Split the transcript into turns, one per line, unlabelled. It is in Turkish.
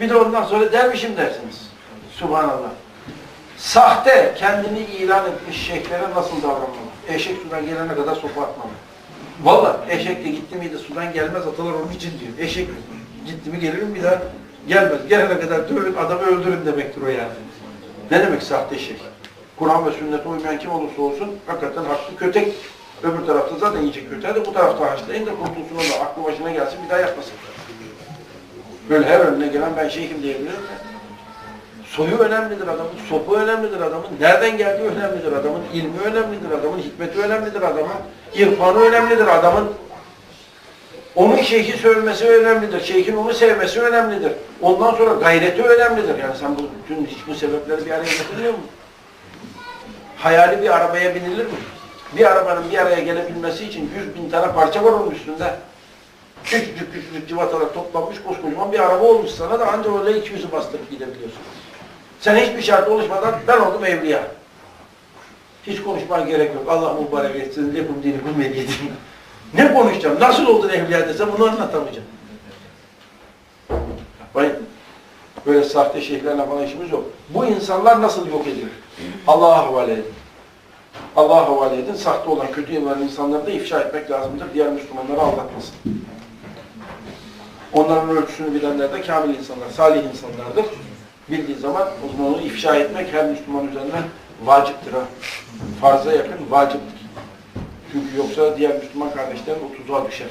Bir de ondan sonra dervişim dersiniz. Subhanallah. Sahte kendini ilan etmiş şeyhlere nasıl davranmalı? Eşek sudan gelene kadar sopa atmalı. Valla eşek de gitti miydi sudan gelmez atılır onun için diyor. Eşek gitti mi gelir bir daha gelmez. Gelene kadar dövün adamı öldürün demektir o yani. Ne demek sahte şey? Kur'an ve sünnete uymayan kim olursa olsun hakikaten haklı kötek. Öbür tarafta zaten iyice kötü de bu tarafta haşlayın da kurtulsun o da aklı başına gelsin bir daha yapmasın. Böyle her önüne gelen ben şeyhim diyebilir mi? Soyu önemlidir adamın, sopu önemlidir adamın, nereden geldiği önemlidir adamın, ilmi önemlidir adamın, hikmeti önemlidir adamın, irfanı önemlidir adamın. Onun şeyhi sövmesi önemlidir, şeyhin onu sevmesi önemlidir. Ondan sonra gayreti önemlidir. Yani sen bu, bütün hiç bu sebepleri bir araya getiriyor musun? Hayali bir arabaya binilir mi? Bir arabanın bir araya gelebilmesi için yüz bin tane parça var onun üstünde. Küçücük küçücük civatalar toplanmış koskocaman bir araba olmuş sana da ancak öyle 200'ü bastırıp gidebiliyorsun. Sen hiçbir şart oluşmadan ben oldum evliya. Hiç konuşmaya gerek yok. Allah mübarek etsin. Lekum dinikum mediyetim. Ne konuşacağım? Nasıl oldun evliya desem bunu anlatamayacağım. Bakın. Böyle sahte şeyhlerle falan işimiz yok. Bu insanlar nasıl yok edilir? Allah'a havale edin. Allah'a havale edin. Sahte olan, kötü olan insanları da ifşa etmek lazımdır. Diğer Müslümanları aldatmasın. Onların ölçüsünü bilenler de kamil insanlar, salih insanlardır. Bildiği zaman o zaman onu ifşa etmek her Müslüman üzerine vaciptir ha. Farza yakın vaciptir. Çünkü yoksa diğer Müslüman kardeşlerin o tuzağa düşer.